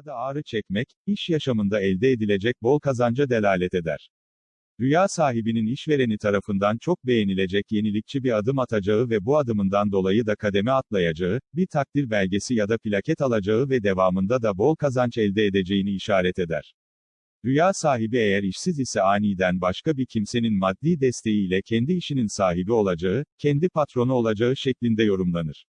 Rüyada ağrı çekmek, iş yaşamında elde edilecek bol kazanca delalet eder. Rüya sahibinin işvereni tarafından çok beğenilecek yenilikçi bir adım atacağı ve bu adımından dolayı da kademe atlayacağı, bir takdir belgesi ya da plaket alacağı ve devamında da bol kazanç elde edeceğini işaret eder. Rüya sahibi eğer işsiz ise aniden başka bir kimsenin maddi desteğiyle kendi işinin sahibi olacağı, kendi patronu olacağı şeklinde yorumlanır.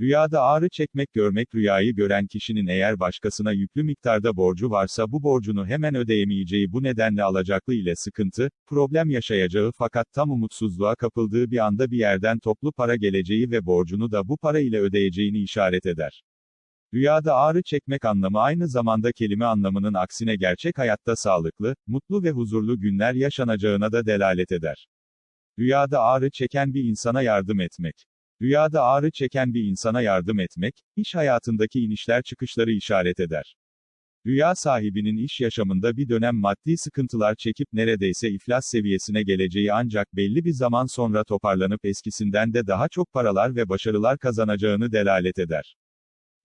Rüyada ağrı çekmek görmek rüyayı gören kişinin eğer başkasına yüklü miktarda borcu varsa bu borcunu hemen ödeyemeyeceği bu nedenle alacaklı ile sıkıntı, problem yaşayacağı fakat tam umutsuzluğa kapıldığı bir anda bir yerden toplu para geleceği ve borcunu da bu para ile ödeyeceğini işaret eder. Rüyada ağrı çekmek anlamı aynı zamanda kelime anlamının aksine gerçek hayatta sağlıklı, mutlu ve huzurlu günler yaşanacağına da delalet eder. Rüyada ağrı çeken bir insana yardım etmek. Rüyada ağrı çeken bir insana yardım etmek, iş hayatındaki inişler çıkışları işaret eder. Rüya sahibinin iş yaşamında bir dönem maddi sıkıntılar çekip neredeyse iflas seviyesine geleceği ancak belli bir zaman sonra toparlanıp eskisinden de daha çok paralar ve başarılar kazanacağını delalet eder.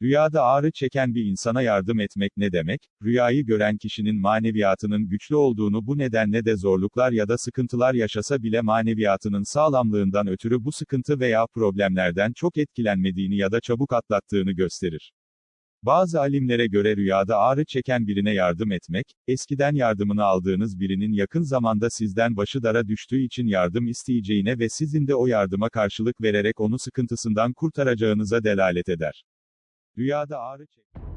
Rüyada ağrı çeken bir insana yardım etmek ne demek? Rüyayı gören kişinin maneviyatının güçlü olduğunu bu nedenle de zorluklar ya da sıkıntılar yaşasa bile maneviyatının sağlamlığından ötürü bu sıkıntı veya problemlerden çok etkilenmediğini ya da çabuk atlattığını gösterir. Bazı alimlere göre rüyada ağrı çeken birine yardım etmek, eskiden yardımını aldığınız birinin yakın zamanda sizden başı dara düştüğü için yardım isteyeceğine ve sizin de o yardıma karşılık vererek onu sıkıntısından kurtaracağınıza delalet eder. Rüyada ağrı çek.